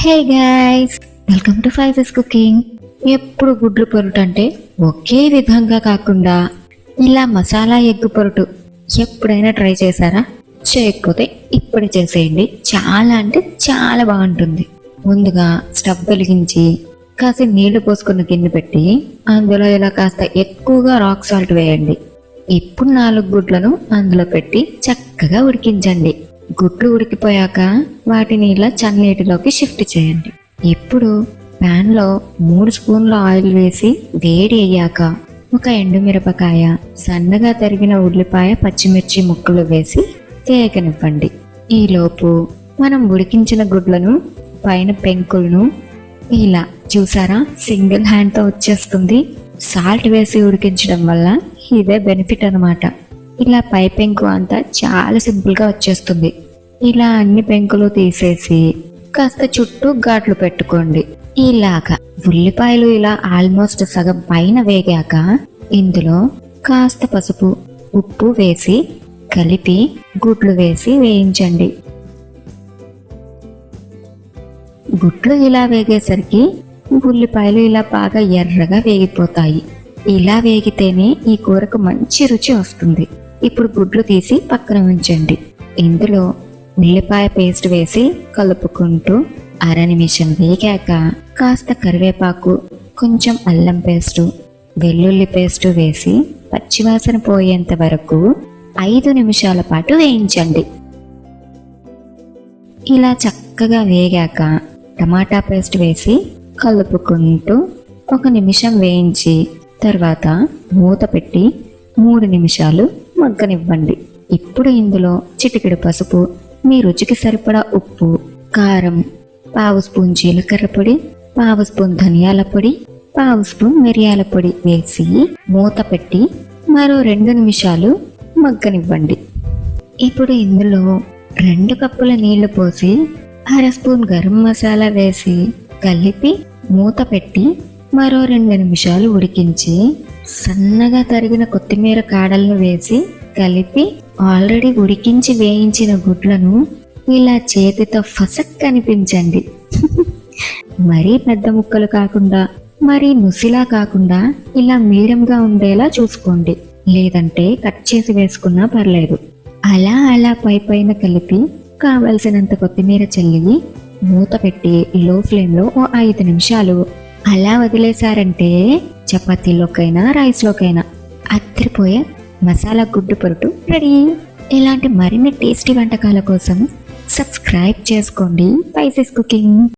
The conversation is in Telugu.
Hey guys welcome to ఫైజెస్ cooking ఎప్పుడు గుడ్లు పొరుటు అంటే ఒకే విధంగా కాకుండా ఇలా మసాలా ఎగ్గు పొరుటు ఎప్పుడైనా ట్రై చేశారా? చేయకపోతే ఇప్పుడు చేసేయండి. చాలా అంటే చాలా బాగుంటుంది. ముందుగా స్టవ్ వెలిగించి కాసి నీళ్ళు పోసుకున్న గిన్నె పెట్టి అందులో ఇలా కాస్త ఎక్కువగా రాక్ సాల్ట్ వేయండి. ఇప్పుడు నాలుగు గుడ్లను అందులో పెట్టి చక్కగా ఉడికించండి. గుడ్లు ఉడికిపోయాక వాటిని ఇలా చన్నీటిలోకి షిఫ్ట్ చేయండి. ఇప్పుడు ప్యాన్లో మూడు స్పూన్ల ఆయిల్ వేసి వేడి అయ్యాక ఒక ఎండుమిరపకాయ సన్నగా తరిగిన ఉల్లిపాయ పచ్చిమిర్చి ముక్కలు వేసి తేగనివ్వండి ఈలోపు మనం ఉడికించిన గుడ్లను పైన పెంకులను ఇలా చూసారా? సింగిల్ హ్యాండ్తో వచ్చేస్తుంది. సాల్ట్ వేసి ఉడికించడం వల్ల ఇదే బెనిఫిట్ అన్నమాట. ఇలా పై పెంకు అంతా చాలా సింపుల్గా వచ్చేస్తుంది. ఇలా అన్ని పెంకులు తీసేసి కాస్త చుట్టూ ఘాట్లు పెట్టుకోండి. ఇలాగా ఉల్లిపాయలు ఇలా ఆల్మోస్ట్ సగం పైన వేగాక ఇందులో కాస్త పసుపు ఉప్పు వేసి కలిపి గుడ్లు వేసి వేయించండి. గుడ్లు ఇలా వేగేసరికి ఉల్లిపాయలు ఇలా బాగా ఎర్రగా వేగిపోతాయి. ఇలా వేగితేనే ఈ కూరకు మంచి రుచి వస్తుంది. ఇప్పుడు గుడ్లు తీసి పక్కన ఉంచండి. ఇందులో ఉల్లిపాయ పేస్ట్ వేసి కలుపుకుంటూ అర నిమిషం వేగాక కాస్త కరివేపాకు కొంచెం అల్లం పేస్టు వెల్లుల్లి పేస్టు వేసి పచ్చివాసన పోయేంత వరకు ఐదు నిమిషాల పాటు వేయించండి. ఇలా చక్కగా వేగాక టమాటా పేస్ట్ వేసి కలుపుకుంటూ ఒక నిమిషం వేయించి తర్వాత మూత పెట్టి మూడు నిమిషాలు మగ్గనివ్వండి. ఇప్పుడు ఇందులో చిటికెడు పసుపు మీ రుచికి సరిపడా ఉప్పు కారం పావు స్పూన్ జీలకర్ర పొడి పావు స్పూన్ ధనియాల పొడి పావు స్పూన్ మిరియాల పొడి వేసి మూత పెట్టి మరో రెండు నిమిషాలు మగ్గనివ్వండి. ఇప్పుడు ఇందులో రెండు కప్పుల నీళ్ళు పోసి అర స్పూన్ గరం మసాలా వేసి కలిపి మూత పెట్టి మరో రెండు నిమిషాలు ఉడికించి సన్నగా తరిగిన కొత్తిమీర కాడలను వేసి కలిపి ఆల్రెడీ ఉడికించి వేయించిన గుడ్లను ఇలా చేతితో ఫసక్ కనిపించండి మరీ పెద్ద ముక్కలు కాకుండా మరీ ముసిలా కాకుండా ఇలా మీడియంగా ఉండేలా చూసుకోండి. లేదంటే కట్ చేసి వేసుకున్నా పర్లేదు. అలా అలా పై పైన కలిపి కావలసినంత కొత్తిమీర చల్లి మూత పెట్టి లో ఫ్లేమ్లో ఓ ఐదు నిమిషాలు అలా వదిలేశారంటే చపాతీలోకైనా రైస్లోకైనా అత్తిరిపోయే మసాలా గుడ్డు పొరుటు రెడీ. ఇలాంటి మరిన్ని టేస్టీ వంటకాల కోసం సబ్స్క్రైబ్ చేసుకోండి. Spices cooking.